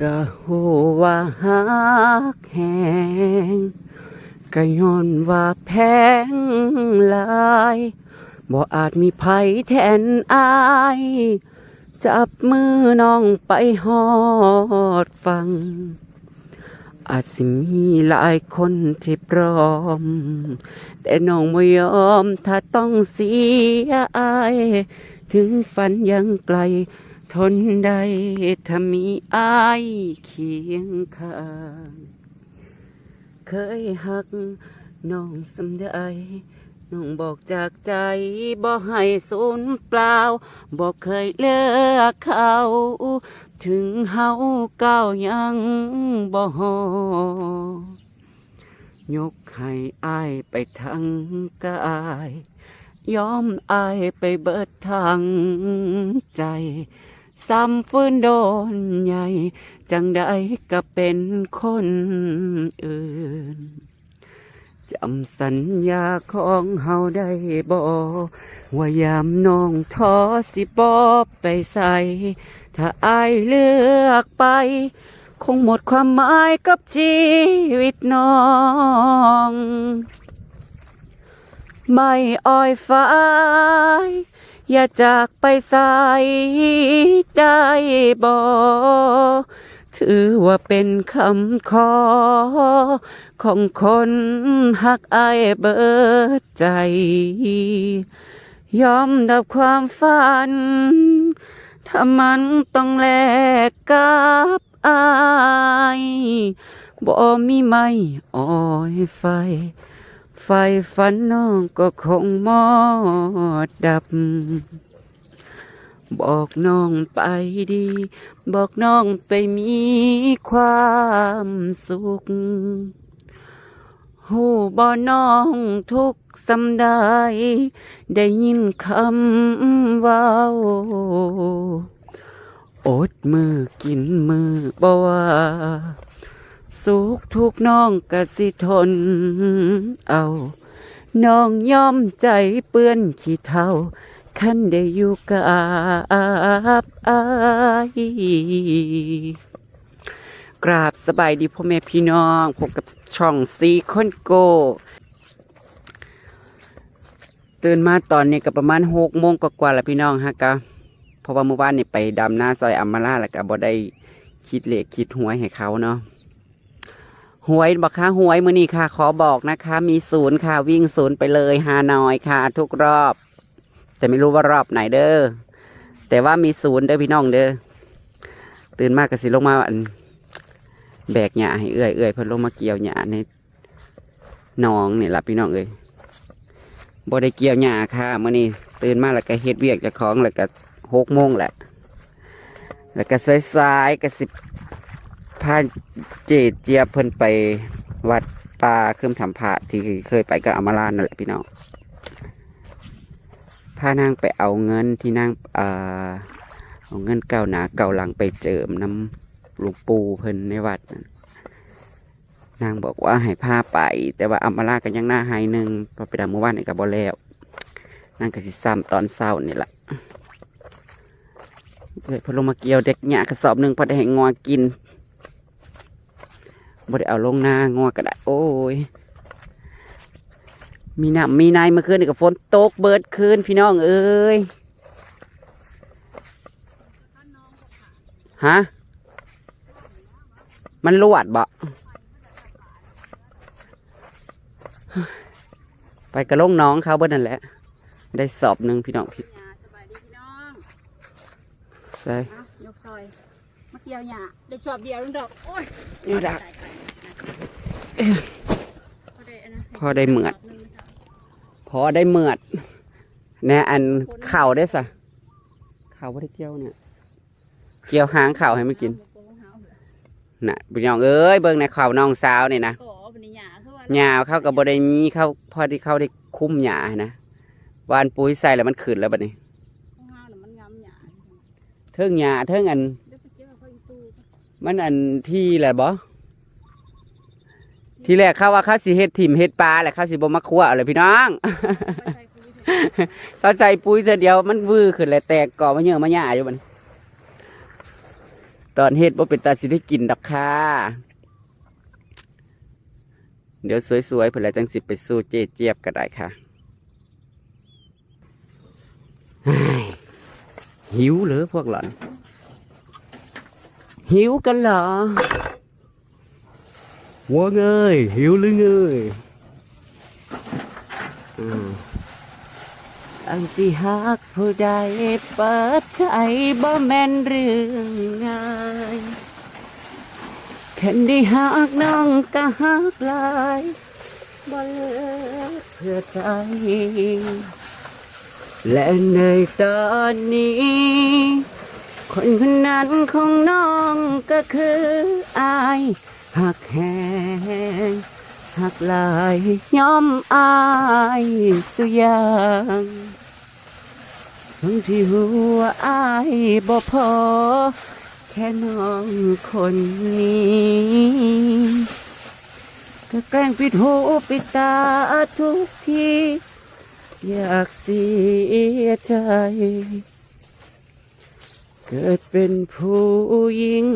ก็หูว่าฮักแหงก็ย้อนว่าแพงหลายบ่อาจมีภัยแทนอาย จับมือน้องไปหอดฟัง อาจสิมีหลายคนที่พร้อม แต่น้องไม่ยอมถ้าต้องเสียอาย ถึงฝันยังไกล ทนได้ถ้ามีอายเคียงข้าง เคยหักน้องสำได้น้องบอกจากใจบ่ให้สูญเปล่า บอกเคยเลือกเขา ถึงเฮาก้าวยังบ่หอยกให้อายไปทั้งกายยอมอายไปเบิดทางใจ ซ้ำฟื้นโดนใหญ่ จังได้ก็เป็นคนอื่นจำสัญญาของเฮาได้บ่ว่ายามน้องท้อสิบอบไปใส่ ถ้าอายเลือกไป คงหมดความหมายกับชีวิตน้อง ไม่อ้อยฟ้ายอย่าจากไปใสาย ได้บ่ถือว่าเป็นคำขอ ของคนหักอายเบิดใจ ยอมดับความฝัน ถ้ามันต้องแลกกับอายบ่มีไม่อ้อยไฟ ไฟฝันน้องก็คงมอดดับ บอกน้องไปดี บอกน้องไปมีความสุขหูบ่น้องทุกสำได้ได้ยินคำเว้าอดมือกินมือบ่ว่าสุขทุกน้องกะสิทนเอา น้องยอมใจเปื้อนขี้เท่า คันได้อยู่กับอายกราบสบายดีพ่อแม่พี่น้องพบกับช่องซีคอนโก ตื่นมาตอนนี้ก็ประมาณหกโมงกว่าๆแล้วพี่น้องฮะก็เพราะว่าเมื่อวานนี่ไปดำหน้าซอยอัมมาล่าแล้วก็บ่ได้คิดเลขคิดหวยให้เขาเนาะหวยบอกค่ะหวยมือนี้ค่ะ ขอบอกนะคะ มีศูนย์ค่ะ วิ่งศูนย์ไปเลยฮานอยค่ะ ทุกรอบ แต่ไม่รู้ว่ารอบไหนเด้อแต่ว่ามีศูนย์เด้อพี่น้องเด้อตื่นมากก็สิลงมาอันแบกหญ้าให้เอื้อยเอื้อยเพิ่นลงมาเกี่ยวหญ้าในหนองนี่ล่ะพี่น้องเอ้ยบ่ได้เกี่ยวหญ้าค่ะมื้อนี้ตื่นมาแล้วก็เฮ็ดเวียกเจ้าของแล้วก็หกโมงแหละ แล้วก็สายๆก็สิพาเจดเจียเพิ่นไปวัดป่าเคืมทำพระที่เคยไปกับอมาลานั่นแหละพี่น้องานางไปเอาเงินที่นางเอ่อเอาเงินเก่าหนาเก่าหลังไปเจิมน้ำหลวงปู่เพิ่นในวัดนางบอกว่าให้พาไป แต่ว่าอำมาลากันยังหน้าหายหนึ่งพอไปดำเมื่อวานนี่ก็บ่แล้วนางก็สิซ้ำตอนเศร้านี่แหละเลยพอลงมาเกี่ยวเด็กหยากระสอบหนึ่งพอได้ให้งอกินบ่ได้เอาลงหน้างอก็ได้โอ้ย มีน้ำมีนายเมื่อคืนนี่กับฝนตกเบิดคืนพี่น้องเอ้ยฮะมันลวดบ่ไปกระลงน้องเขาเบิดนั่นแหละ ได้สอบหนึ่งพี่น้องพี่หยาสบายดีพี่น้องใส่เอายกซอยมาเกี่ยวหยาได้ชอบเดียวนึงดอกโอ้ยยอดดักตายตายพอได้อันนั้นพอได้เหมือดพ อได้เมือดแน่อันเข่าได้สะเข่าไม่ได้เกี่ยวเนี่ย เกี่ยวหางเข่าให้มันกินน่ะพี่น้องเอ้ยเบิ่งในเข่าน้องสาวนี่นะหยาเข้ากับบได้มีเข้าพอที่เข้าได้คุ้มหญ้านะวานปุ๋ยใส่แล้วมันขึ้นแล้วบัดนี้ของห้างยาเทิงหญ้าเทิงอัน มันอันที่แหละบ่ ที่แรกเขาว่าเขาสิเฮ็ดถิ่มเฮ็ดปลาแหละเขาสิบ่มาคั่วอาเลยพี่น้องไปใส่ปุ๋ยเขาใส่ปุ๋ยเธอเดียวมันวื้อขึ้นเลยแตกก่อมาเยอะมาหญ้าอยู่มันตอนเฮ็ดบ่เป็นตาสิได้กินดอกค่ะเดี๋ยวสวยๆเพื่อจังสิไปสู้เจเจี๊ยบก็ได้ค่ะหิวเหรือพวกหล่อน หิวกันเหรอ ว่าไงหิวหรือไงอืมอันที่หักผู้ใดเปิดใจบ่แม่นเรื่องง่ายแค่ได้หักน้องก็หักหลายบ่เลิกเพื่อใจ และในตอนนี้ คนคนนั้นของน้องก็คืออาย หักแหงหักหลายยอมอายสุยางทั้งที่หัวอายบ่พอ แค่น้องคนนี้ก็แกล้งปิดหูปิดตาทุกทีอยากเสียใจ เกิดเป็นผู้หญิง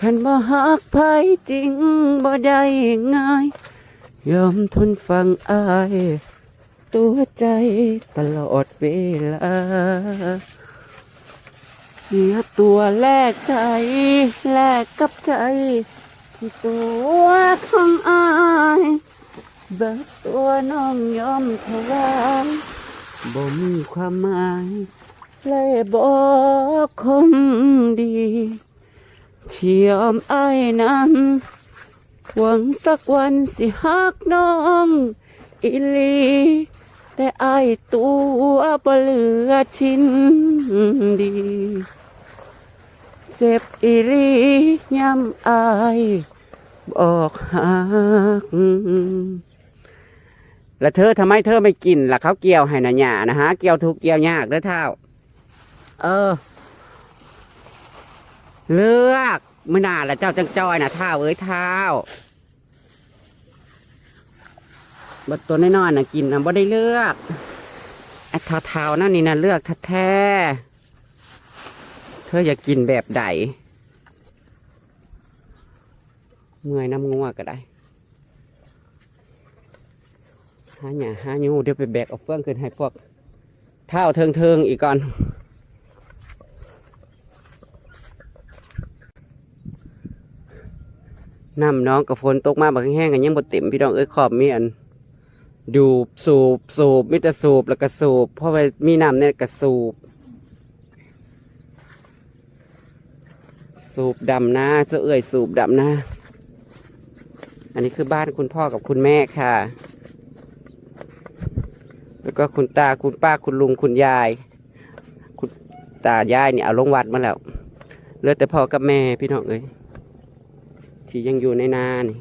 คันบ่ฮักไผจริงบ่ได้ง่าย ยอมทนฟังอาย ตัวใจตลอดเวลา เสียตัวแลกใจ แลกกับใจ ที่ตัวของอายเบิกตัวน้องยอมถวายบ่มีความหมายเลยบอกคมดี ที่ยอมไอ้นั้น หวังสักวันสิฮักน้องอีหลีแต่ไอ้ตัวเหลือชิ้นดี เจ็บอีหลีย้ำไอบอกฮักแล้วเธอทำไมเธอไม่กินล่ะเขาเกี่ยวให้นะหยานะฮะเกี่ยวทุกเกี่ยวยากเด้อเท่า เออ เลือกมื่อหนาละเจ้าจังจอยนะเท่าเอ้ยเท่าบดตัวน้อยๆนะกินนะบ่ได้เลือกไอ้เท่านั่นนี่นะเลือกแท้ๆเธออยากกินแบบใดเมื่อยน้ำงัวก็ได้หาหยาหายูเดี๋ยวไปแบกเอาเฟื่องขึ้นให้พวกเท่าเทิงเทิงๆอีกก่อน น้ำน้องกับฝนตกมาบักแห้งกันยังบ่เต็มพี่น้องเอ้ยขอบมีอันดูสูบสูบมิแต่สูบแล้วก็สูบเพราะว่ามีน้ำเนี่ยก็สูบ สูบดำนะเจ้าเอ้ยสูบดำนะ อันนี้คือบ้านคุณพ่อกับคุณแม่ค่ะ แล้วก็คุณตาคุณป้าคุณลุงคุณยาย คุณตายายเนี่ยเอาลงวัดมาแล้วเหลือแต่พ่อกับแม่พี่น้องเอ้ย ที่ยังอยู่ในนานี่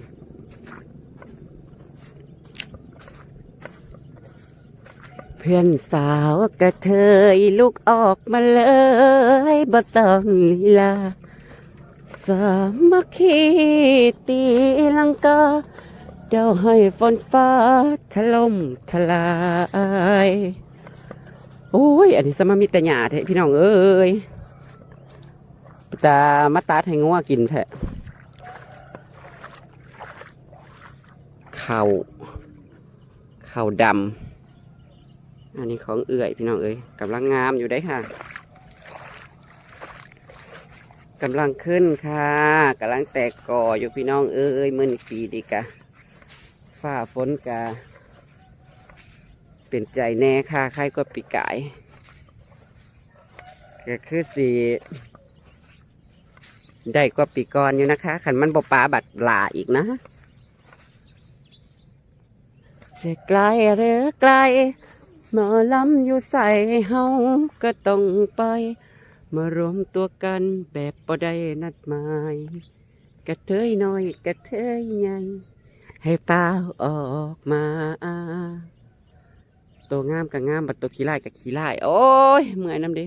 เพื่อนสาวกระเทยลุกออกมาเลยบ่ต้องลีลาสามัคคีตีลังกาเดาให้ฝนฟ้าถล่มทลายโอ้ย อันนี้สมามีแต่หยาแท้พี่น้องเอ้ยตามาตัดให้งัวกินแท้ ข่าเข่าดำ อันนี้ของเอื่อยพี่น้องเอ้ยกำลังงามอยู่ได้ค่ะกำลังขึ้นค่ะกำลังแตกก่ออยู่พี่น้องเอ้ยมือนปีดีกะฝ้าฝนกาเป็นใจแน่ค่ะใครก็ปีกายก็คือสีได้กว่าปีกรอยู่นะคะขันมันบปลาบัดหลาอีกนะ จะไกลหรือไกลหมอลำอยู่ใส่เฮาก็ต้องไป มารวมตัวกันแบบบ่ได้นัดหมาย กระเทยน้อยกระเทยใหญ่ให้เป้าออกมา ตัวงามกับงามบัดตัวขี้ไล่กับขี้ไล่โอ้ยเมื่อยน้ำดิ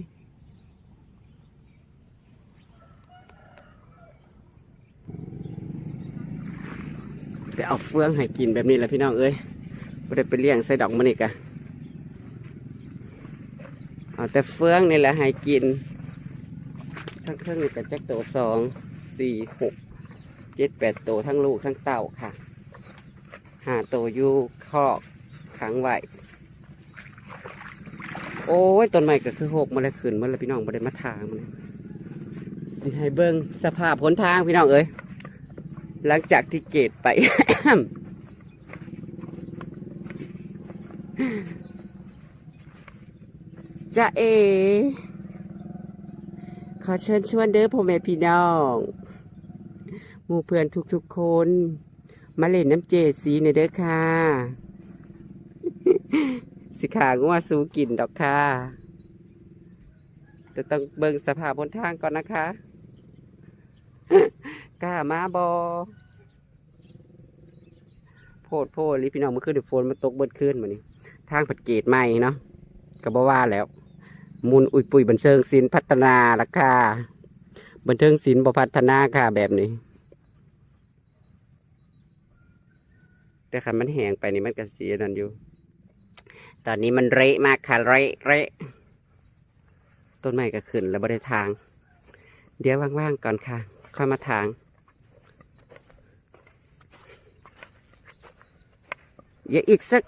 ไปเอาเฟืองให้กินแบบนี้แหละพี่น้องเอ้ย ไม่ได้ไปเลี้ยงใส่ดอกมันอีกอะเอาแต่เฟืองนี่แหละให้กิน ทั้งเครื่องนี่กับแจ็คโตสองสี่หกเจ็ดแปดโตทั้งลูกทั้งเต่าค่ะหาโตอยู่คอกขังไว้โอ้ยต้นไม้ก็คือหกมาแล้วขึ้นมาแล้วพี่น้องมาได้มาทางมันสิให้เบิ้งสภาพหนทางพี่น้องเอ้ยหลังจากที่เกตไป จะเอ ขอเชิญชวนเด้อพ่อแม่พี่น้องหมู่เพื่อนทุกๆคน มาเล่นน้ำเจสีในเด้อค่ะ สิขางัวสู้กินดอกค่ะจะต้องเบิ่งสภาพบนทางก่อนนะคะกล้ามาบอโพดโพดลิพี่น้องเมื่อคืนเดี๋ยวฝนมันตกเบิดคืนมานี่ ทางผัดเกตใหม่เนาะก็บ่ว่าแล้วมุนอุยปุยบันเทิงศิลพัฒนาละค่ะบันเทิงศิลป์บ่พัฒนาค่ะแบบนี้ แต่คันมันแหงไปนี่มันก็เสียนั่นอยู่ ตอนนี้มันเละมากค่ะเละเละต้นไม้ก็ขึ้นแล้วบ่ได้ทาง เดี๋ยวว่างๆก่อนค่ะ ค่อยมาทางเดี๋ยวอีกสัก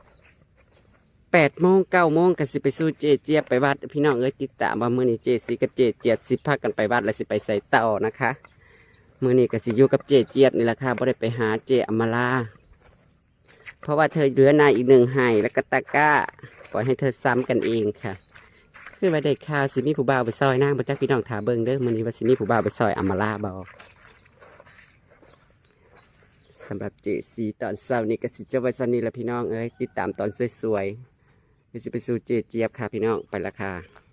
แปดโมงเก้าโมงก็สิไปสู้เจเจียบไปวัด พี่น้องเอ้ยติดตามว่ามื้อนี้เจสีกับเจเจียบสิพากันไปวัดแล้วสิไปใส่เต่านะคะมื้อนี้ก็สิอยู่กับเจเจียบนี่แหละค่ะบ่ได้ไปหาเจอมมาลาเพราะว่าเธอเหลือนายอีกหนึ่งให้แล้วก็ตะก้าปล่อยให้เธอซ้ำกันเองค่ะคือว่าได้ข่าวสิมีผู้บ่าวไปซอยนางบ่จักพี่น้องถาเบิ่งเด้อมื้อนี้ว่าสิมีผู้บ่าวไปซอยอมมาลาบ่สำหรับเจสีตอนเช้านี้ก็สิจะไว้สนี้ละพี่น้องเอ้ยติดตามตอนสวยๆ สิไปสู่เจเจี๊ยบค่ะพี่น้องไปละค่ะ